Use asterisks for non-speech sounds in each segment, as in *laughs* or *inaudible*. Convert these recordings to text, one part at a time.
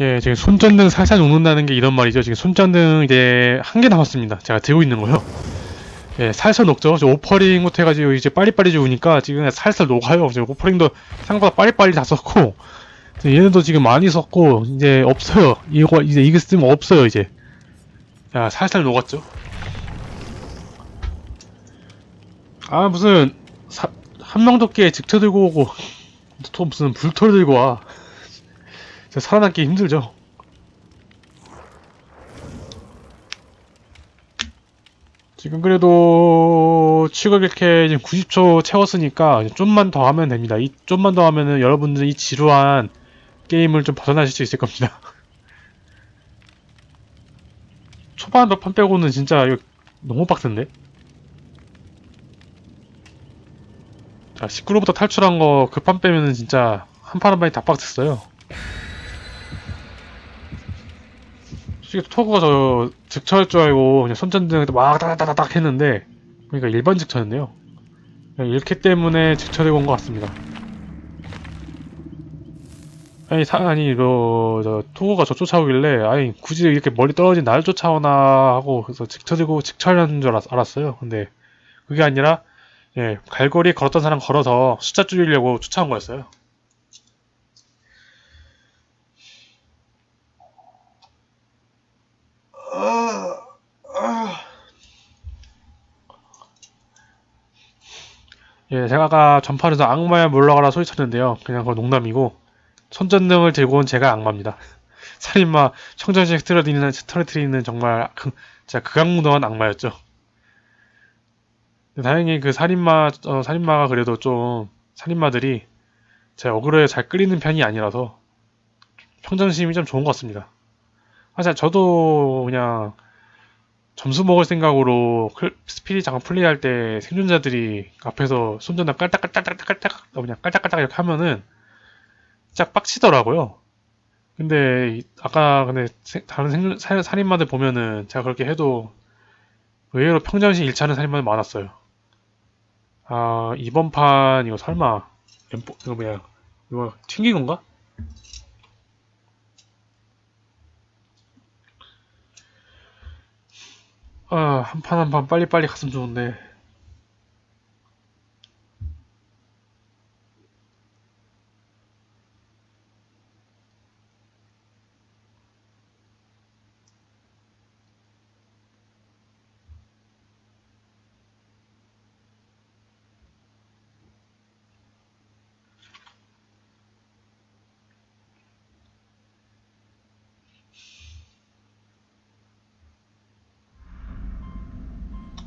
예, 지금 손전등 살살 녹는다는 게 이런 말이죠. 지금 손전등 이제 한 개 남았습니다. 제가 들고 있는 거요. 예, 살살 녹죠. 저 오퍼링부터 해가지고 이제 빨리빨리 주우니까 지금 살살 녹아요. 지금 오퍼링도 생각보다 빨리빨리 다 썼고, 얘네도 지금 많이 썼고, 이제 없어요. 이거, 이제 이거 쓰면 없어요, 이제. 야, 살살 녹았죠. 아, 무슨, 사, 한 명도끼에 직처 들고 오고, 또 무슨 불토를 들고 와. 살아남기 힘들죠. 지금 그래도 추가 이렇게 지금 90초 채웠으니까 좀만 더 하면 됩니다. 이 좀만 더 하면은 여러분들이 이 지루한 게임을 좀 벗어나실 수 있을 겁니다. *laughs* 초반 몇 판 빼고는 진짜 이거 너무 빡센데? 자, 19로부터 탈출한 거 그 판 빼면은 진짜 한 판 한 판이 다 빡셌어요. 솔직히 토그가 저 즉처할 줄 알고 그냥 손전등 막 따다다닥 했는데 그러니까 일반. 그냥 이렇게 때문에 즉처되고 온 것 같습니다. 아니 사, 아니 뭐저 토그가 저 쫓아오길래 아니 굳이 이렇게 멀리 떨어진 나를 쫓아오나 하고 그래서 즉처되고 즉처하는 줄 알았, 알았어요. 근데 그게 아니라 예 갈고리 걸었던 사람 걸어서 숫자 줄이려고 쫓아온 거였어요. 예, 제가 아까 전판에서 악마야 물러가라 소리쳤는데요. 그냥 그거 농담이고 손전등을 들고 온 제가 악마입니다. *laughs* 살인마 청정식 틀어드리는 틀어드리는 정말 그, 진짜 극악무도한 악마였죠. 다행히 그 살인마 어, 살인마가 그래도 좀 살인마들이 제 어그로에 잘 끌리는 편이 아니라서 평정심이 좀 좋은 것 같습니다. 사실 저도 그냥 점수 먹을 생각으로 클- 스피릿 잠깐 플레이할 때 생존자들이 앞에서 손전등 깔딱깔딱깔딱깔딱 어, 그냥 깔딱깔딱 이렇게 하면은 진짜 빡치더라고요. 근데 이- 아까 근데 세- 다른 생존 살- 살인마들 보면은 제가 그렇게 해도 의외로 잃지 않은 살인마들 많았어요. 아 이번 판 이거 설마 이거 뭐야 이거 튕긴 건가? 아, 한 판 한 판 빨리빨리 갔으면 좋은데.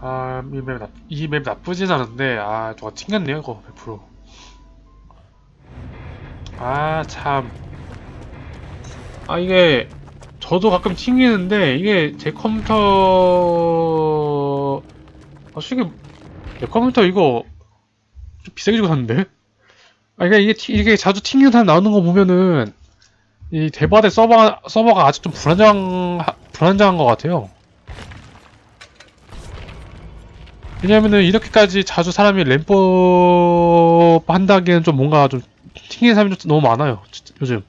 아, 이 맵, 나, 이 맵 나쁘진 않은데, 아, 저거 튕겼네요, 이거, 100%. 아, 참. 아, 이게, 저도 가끔 튕기는데, 이게 제 컴퓨터, 아, 솔직히, 내 컴퓨터 이거, 좀 비싸게 주고 샀는데? 아, 이게, 이게, 튀- 이게 자주 튕기는 사람 나오는 거 보면은, 이 대바대 서버, 서버가 아직 좀 불안정, 불안정한 것 같아요. 왜냐면은 이렇게까지 자주 사람이 램법 한다기에는 좀 뭔가 좀 튕기는 사람이 좀 너무 많아요. 진짜 요즘.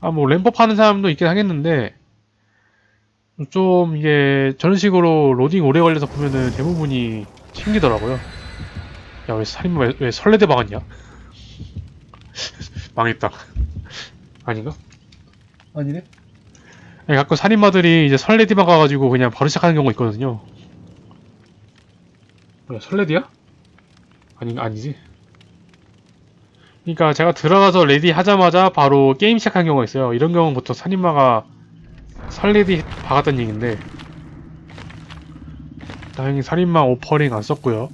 아, 뭐 램법 하는 사람도 있긴 하겠는데 좀 이게 저런 식으로 로딩 오래 걸려서 보면은 대부분이 튕기더라고요. 야, 왜 살인마 왜, 왜 설레대 박았냐? *laughs* 망했다. 아닌가? 아니네. 아니, 가끔 살인마들이 이제 설레디만 가가지고 그냥 바로 시작하는 경우가 있거든요. 뭐야 설레디야? 아니 아니지. 그러니까 제가 들어가서 레디 하자마자 바로 게임 시작한 경우가 있어요. 이런 경우는 보통 살인마가 설레디 박았던 얘기인데 다행히 살인마 오퍼링 안 썼고요.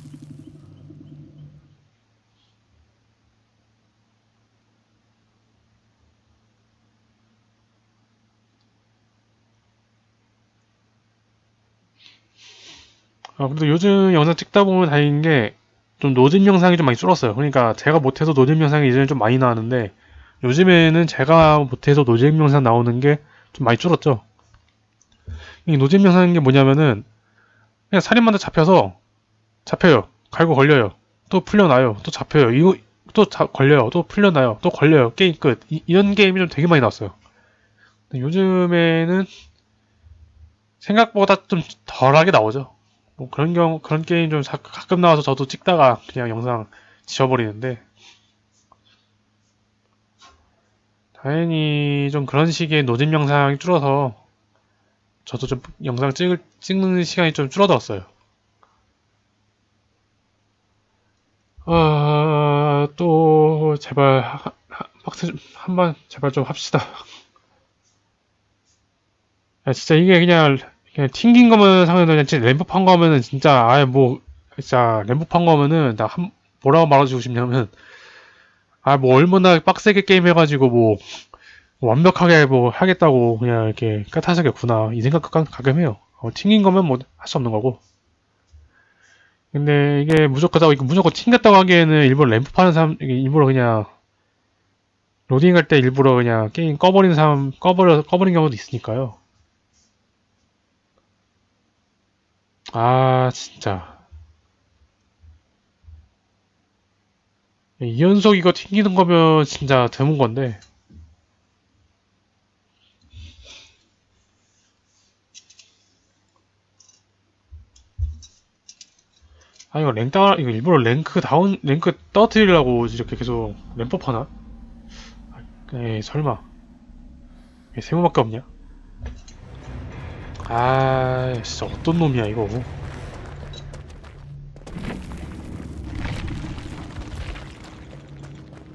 아, 근데 요즘 영상 찍다 보면 다행인 게, 좀 노잼 영상이 좀 많이 줄었어요. 그러니까 제가 못해서 노잼 영상이 예전에 좀 많이 나왔는데, 요즘에는 제가 못해서 노잼 영상 나오는 게 좀 많이 줄었죠. 이 노잼 영상인 게 뭐냐면은, 그냥 살인마한테 잡혀서, 잡혀요. 갈고 걸려요. 또 풀려나요. 또 잡혀요. 이거, 또 자- 걸려요. 또 풀려나요. 또 걸려요. 게임 끝. 이, 런 게임이 좀 되게 많이 나왔어요. 요즘에는 생각보다 좀 덜하게 나오죠. 뭐 그런 경우 그런 게임 좀 자- 가끔 나와서 저도 찍다가 그냥 영상 지워버리는데 다행히 좀 그런 식의 노잼 영상이 줄어서 저도 좀 영상 찍을 찍는 시간이 좀 줄어들었어요. 아, 또 제발 박스 좀 한번 제발 좀 합시다. 야, 진짜 이게 그냥 그냥 튕긴 거면 상관없는데 진짜 램프판 거면은 진짜 아예 뭐 진짜 램프판 거면은 나 한 뭐라고 말해주고 싶냐면 아 뭐 얼마나 빡세게 게임 해가지고 뭐 완벽하게 뭐 하겠다고 그냥 이렇게 까탈스럽구나 이 생각 가- 가끔 해요. 어, 튕긴 거면 뭐 할 수 없는 거고. 근데 이게 무조건 이거 무조건 튕겼다고 하기에는 일부러 램프 파는 사람 일부러 그냥 로딩할 때 일부러 그냥 게임 꺼버리는 사람 꺼버려 꺼버린 경우도 있으니까요. 아 진짜 이 연속 이거 튕기는 거면 진짜 드문 건데 아 이거 랭 따, 이거 일부러 랭크 다운 랭크 떨어뜨리려고 이렇게 계속 램법 하나? 에이 설마 세모밖에 없냐? 아 진짜 어떤 놈이야 이거.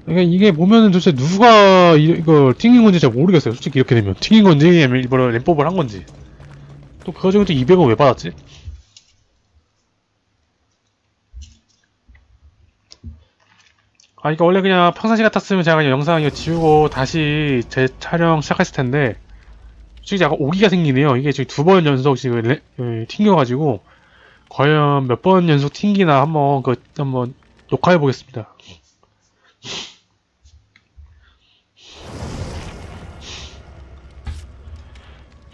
그러니까 이게 보면은 도대체 누가 이, 이걸 튕긴 건지 잘 모르겠어요. 솔직히 이렇게 되면. 튕긴 건지 아니면 일부러 램법을 한 건지. 또그 와중에 또 200원 왜 받았지? 아 이거 원래 그냥 평상시 같았으면 제가 그냥 영상 이거 지우고 다시 재촬영 시작했을 텐데 솔직히 약간 오기가 생기네요 이게 지금 두 번 연속 지금 레- 에, 튕겨가지고 과연 몇 번 연속 튕기나 한번 그 한번 녹화해 보겠습니다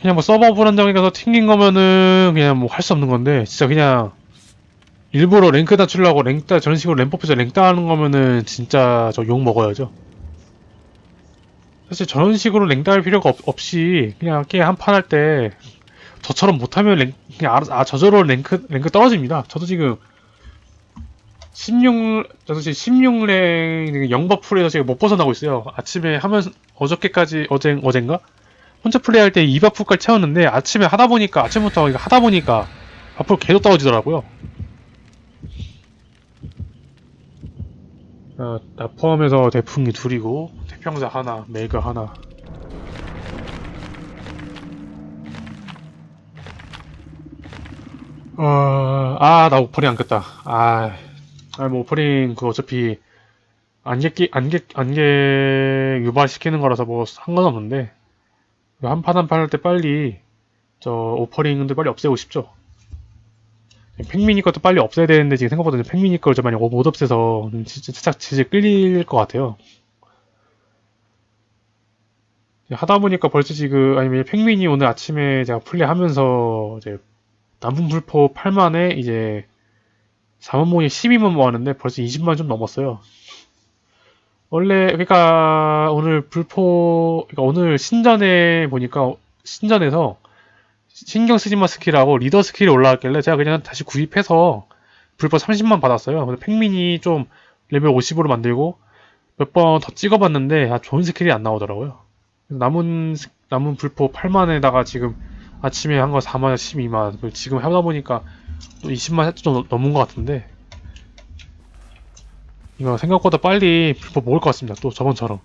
그냥 뭐 서버 불안정에 가서 튕긴 거면은 그냥 뭐 할 수 없는 건데 진짜 그냥 일부러 랭크 낮추려고 랭따 저런 식으로 램법에서 랭따 하는 거면은 진짜 저 욕 먹어야죠. 사실 저런 식으로 랭따 할 필요가 없, 없이 그냥 게임 한 판 할 때 저처럼 못하면 랭, 그냥 알아서, 아, 저절로 랭크, 랭크 떨어집니다. 저도 지금 16, 저도 지금 16랭 영바 풀에서 지금 못 벗어나고 있어요. 아침에 하면서, 어저께까지, 어젠, 어젠가? 혼자 플레이할 때 2바풀까지 채웠는데 아침에 하다 보니까, 아침부터 하다 보니까 앞으로 계속 떨어지더라고요. 어, 나 포함해서 대풍이 둘이고 태평사 하나, 메가 하나. 어, 아, 나 오퍼링 안 꼈다. 아, 아, 뭐 오퍼링 그 어차피 안개 끼, 안개, 안개 유발시키는 거라서 뭐 상관없는데 한 판 한 판 할 때 빨리 저 오퍼링들 빨리 없애고 싶죠. 팽미니 것도 빨리 없애야 되는데 지금 생각보다 팽미니 걸좀 많이 못 없애서 좀 진짜 살짝 진짜 끌릴 것 같아요. 하다 보니까 벌써 지금 아니면 팽미니 오늘 아침에 제가 플레이하면서 이제 남은 불포 8만에 이제 4만 모이 12만 모았는데 벌써 20만 좀 넘었어요. 원래 그러니까 오늘 불포 그러니까 오늘 신전에 보니까 신전에서 신경 쓰지 마 스킬하고 리더 스킬이 올라왔길래 제가 그냥 다시 구입해서 불법 30만 받았어요. 근데 팽민이 좀 레벨 50으로 만들고 몇 번 더 찍어봤는데 아, 좋은 스킬이 안 나오더라고요. 남은 스- 남은 불법 8만에다가 지금 아침에 한 거 4만 12만 그리고 지금 하다 보니까 또 20만 살짝 좀 넘은 것 같은데 이거 생각보다 빨리 불법 먹을 것 같습니다. 또 저번처럼.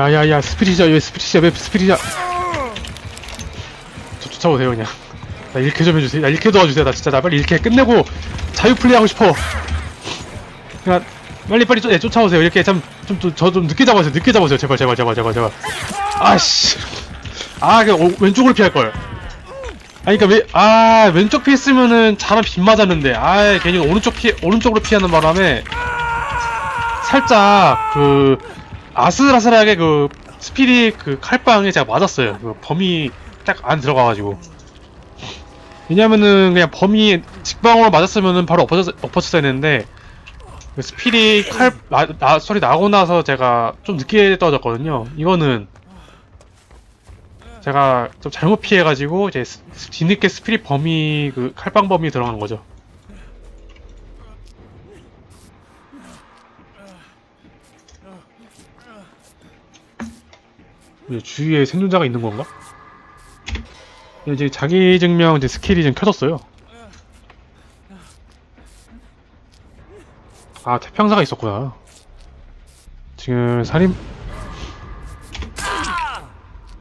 야야야 스피릿이야 왜 스피릿이야 왜 스피릿이야? 저 쫓아오세요 그냥. 나 일캐 좀 해주세요. 나 일캐 도와주세요 나 진짜. 나 빨리 일캐 끝내고 자유 플레이하고 싶어. 그냥 빨리 빨리 쫓, 예, 쫓아오세요. 이렇게 좀좀저 좀 늦게 잡아주세요. 늦게 잡아주세요. 제발 제발 제발 제발 제발. 아씨. 아 그냥 오- 왼쪽으로 피할걸. 아니 그니까 왜, 아, 왼쪽 피했으면은 잘하면 빗 맞았는데, 아, 괜히 오른쪽 피, 오른쪽으로 피하는 바람에, 살짝 그 아슬아슬하게 그 스피릿 그 칼빵에 제가 맞았어요. 그 범위 딱 안 들어가가지고. 왜냐면은 그냥 범위 직방으로 맞았으면은 바로 엎어졌, 엎어졌어야 했는데 그 스피릿 칼 나, 나- 소리 나고 나서 제가 좀 늦게 떨어졌거든요. 이거는 제가 좀 잘못 피해가지고 이제 스- 뒤늦게 스피릿 범위 그 칼빵 범위 들어간 거죠. 주위에 생존자가 있는 건가? 이제 자기 증명 이제 스킬이 좀 켜졌어요. 아 태평사가 있었구나. 지금 살인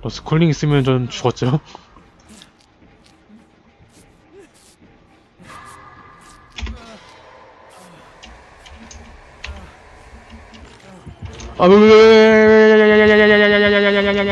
어, 스쿨링 있으면 좀 죽었죠. *laughs* 아, 왜, 왜, 왜,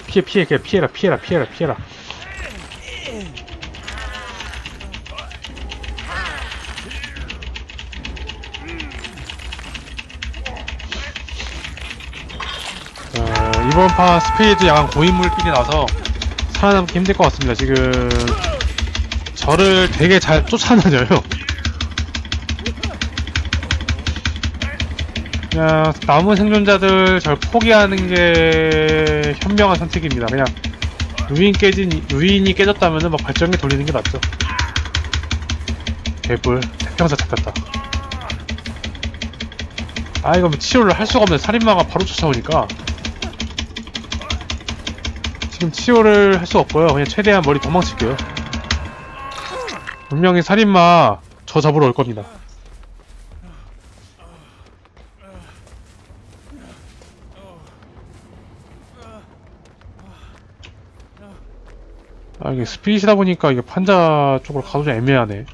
피해 피해 그냥 피해라 피해라 피해라 피해라. 어, 이번 파 스페이드 약간 고인물끼리 나서 살아남기 힘들 것 같습니다. 지금 저를 되게 잘 쫓아다녀요. 그냥 남은 생존자들 절 포기하는 게 현명한 선택입니다. 그냥 루인 깨진 루인이 깨졌다면은 막 발전기 돌리는 게 낫죠. 개불 태평사 잡혔다. 아 이거 뭐 치료를 할 수가 없네. 살인마가 바로 쫓아오니까 지금 치료를 할 수 없고요. 그냥 최대한 머리 도망칠게요. 분명히 살인마 저 잡으러 올 겁니다. 아 이게 스피릿이다 보니까 이게 판자 쪽으로 가도 좀 애매하네.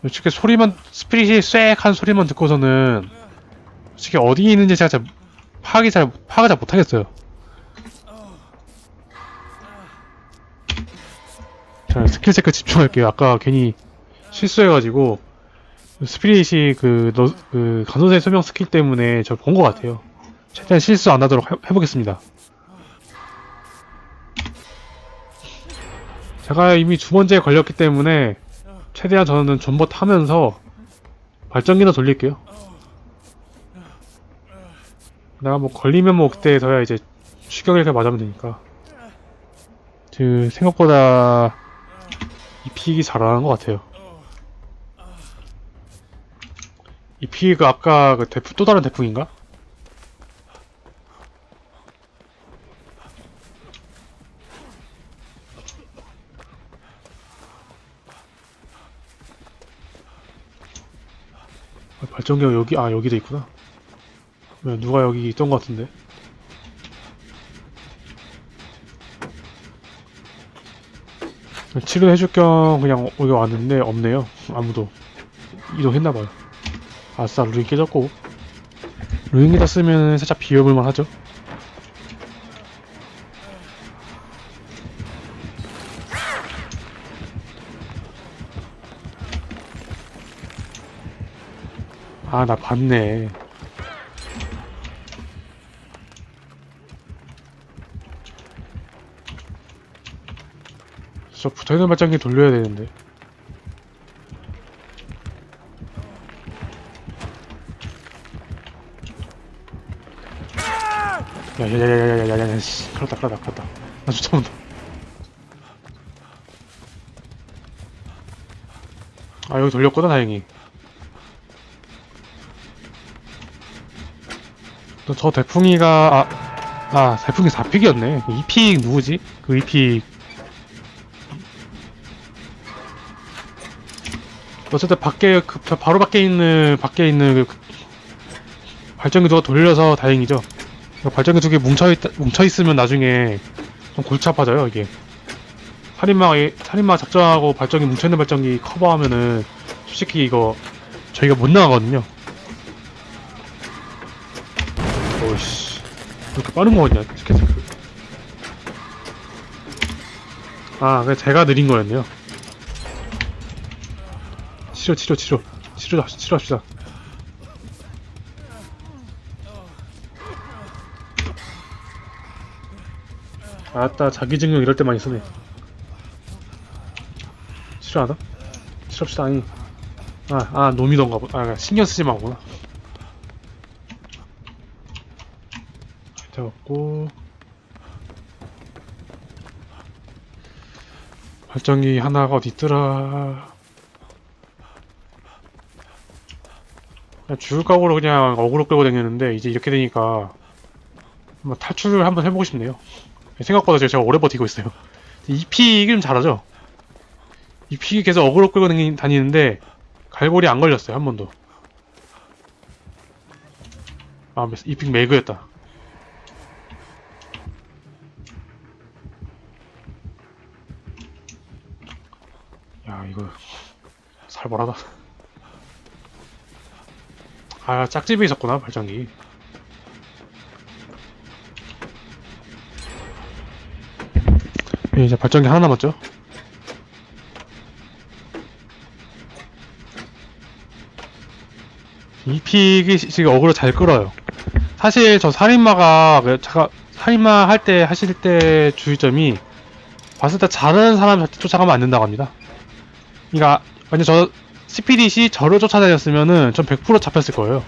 솔직히 소리만 스피릿이 쏵한 소리만 듣고서는 솔직히 어디 있는지 제가 잘 파악이 잘 파악을 잘 못하겠어요. 자 스킬 체크 집중할게요. 아까 괜히 실수해가지고 스피릿이 그, 너, 그 간호사의 소명 스킬 때문에 저 본 것 같아요. 최대한 실수 안 하도록 해, 해보겠습니다. 제가 이미 두 번째 걸렸기 때문에 최대한 저는 존버 타면서 발전기나 돌릴게요. 내가 뭐 걸리면 뭐 그때서야 이제 추격을 이렇게 맞으면 되니까. 그 생각보다 이 피익이 잘하는 것 같아요. 이 피익 아까 그 대프 또 다른 대풍인가? 발전기가 여기 아 여기도 있구나. 왜 누가 여기 있던 것 같은데? 치료해줄 겸 그냥 여기 왔는데 없네요. 아무도 이동했나봐요. 아싸 루인 깨졌고 루인 깨졌으면 살짝 비워볼만 하죠. 아 나 봤네. 저 붙어있는 발전기 돌려야 되는데. 야야야야야야야야 씨 그렇다 그렇다 그렇다 나 쫓아온다 아 여기 돌렸구나 다행히 또 저 대풍이가 아, 아 대풍이 4픽이었네 2픽 누구지? 그 2픽 어쨌든 밖에 그 바- 바로 밖에 있는 밖에 있는 그 발전기 누가 돌려서 다행이죠. 그 발전기 두개 뭉쳐 있으면 나중에 좀 골치 아파져요 이게. 살인마 살인마 작정하고 발전기 뭉쳐 있는 발전기 커버하면은 솔직히 이거 저희가 못 나가거든요. 이렇게 빠른 거 같냐 스케치. 아, 그 제가 느린 거였네요. 치료, 치료, 치료. 치료, 치료합시다. 아따, 자기 증명 이럴 때만 있으네. 치료하다? 치료합시다, 아니. 아, 아, 놈이던가 보, 아, 신경 쓰지 마구나. 잡았고. 발전기 하나가 어디 있더라. 그냥 죽을 각오로 그냥 어그로 끌고 다녔는데 이제 이렇게 되니까 한번 탈출을 한번 해보고 싶네요. 생각보다 제가, 오래 버티고 있어요. 이픽이 좀 잘하죠? 이픽이 계속 어그로 끌고 다니- 다니는데 갈고리 안 걸렸어요 한 번도. 아 이픽 매그였다. 야 이거 살벌하다. 아 짝집에 있었구나 발전기. 예, 이제 발전기 하나 남았죠? 이 픽이 지금 어그로 잘 끌어요. 사실 저 살인마가 그 제가 살인마 할 때 하실 때 주의점이 봤을 때 잘하는 사람 쫓아가면 안 된다고 합니다 그러니까 만약 저 스피릿이 저를 쫓아다녔으면은 전 100% 잡혔을 거예요.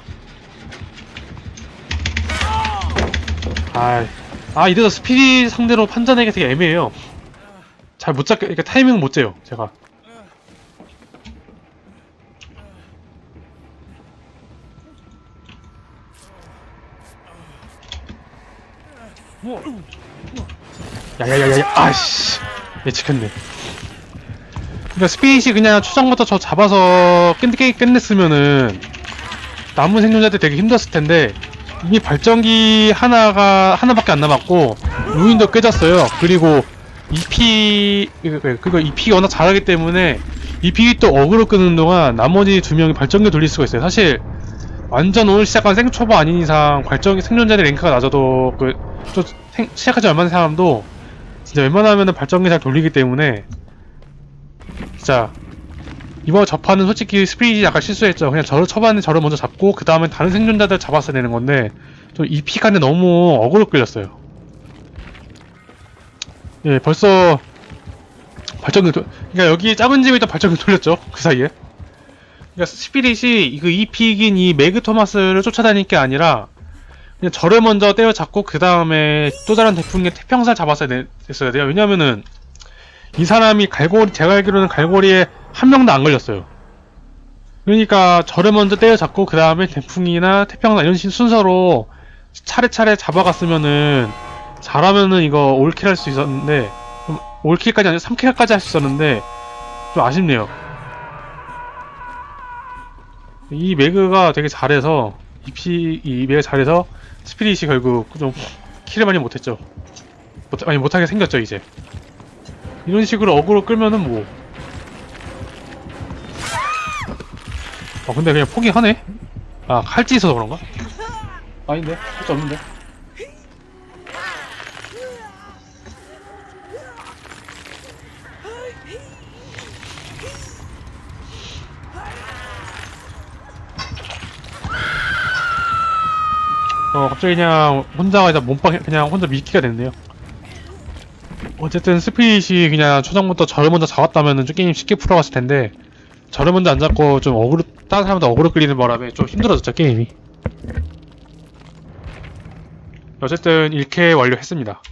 아, 아 이래서 스피릿 상대로 판단하기가 되게 애매해요. 잘 못 잡게, 그러니까 타이밍을 못 재요, 제가. 야야야야야, 아씨, 예측했네. 그러니까 스피릿이 그냥 초장부터 저 잡아서 끝, 끝, 끝냈으면은 남은 생존자들 되게 힘들었을 텐데 이미 발전기 하나가 하나밖에 안 남았고 루인도 깨졌어요. 그리고 EP 그- 그거 EP가 워낙 잘하기 때문에 EP가 또 어그로 끄는 동안 나머지 두 명이 발전기 돌릴 수가 있어요. 사실 완전 오늘 시작한 생초보 아닌 이상 발전기 생존자의 랭크가 낮아도 그또 시작하지 얼마 된 사람도 진짜 웬만하면은 발전기 잘 돌리기 때문에 진짜 이번 접하는 솔직히 스피릿이 약간 실수했죠. 그냥 저를 쳐봤는데 저를 먼저 잡고 그 다음에 다른 생존자들 잡았어야 되는 건데 좀이 픽한테 너무 어그로 끌렸어요. 예, 벌써 발전기 돌, 그러니까 여기 작은 집에 있던 발전기 돌렸죠. 그 사이에. 그러니까 스피릿이 이그 이 픽인 이 매그 토마스를 쫓아다닐 게 아니라 그냥 저를 먼저 때려잡고 그 다음에 또 다른 태풍의 태평사를 잡았어야 돼- 됐어야 돼요. 왜냐면은 이 사람이 갈고리 제가 알기로는 갈고리에 한 명도 안 걸렸어요. 그러니까 저를 먼저 때려잡고 그 다음에 태풍이나 태평사 이런 식 순서로 차례차례 잡아갔으면은 잘하면은 이거 올킬 할 수 있었는데 좀 올킬까지 아니라 3킬까지 할 수 있었는데 좀 아쉽네요. 이 매그가 되게 잘해서 이피 이 매그 잘해서 스피릿이 결국 좀 킬을 많이 못했죠. 못, 아니 못하게 생겼죠 이제. 이런 식으로 어그로 끌면은 뭐. 어, 근데 그냥 포기하네? 아, 칼찌 있어서 그런가? 아닌데? 칼찌 없는데? 어, 갑자기 그냥 혼자가 이제 몸빵, 그냥 혼자 미끼가 됐네요. 어쨌든 스피릿이 그냥 초장부터 저를 먼저 잡았다면은 좀 게임 쉽게 풀어갔을 텐데 저를 먼저 안 잡고 좀 어그로 다른 사람도 어그로 끌리는 바람에 좀 힘들어졌죠 게임이. 어쨌든 1캐 완료했습니다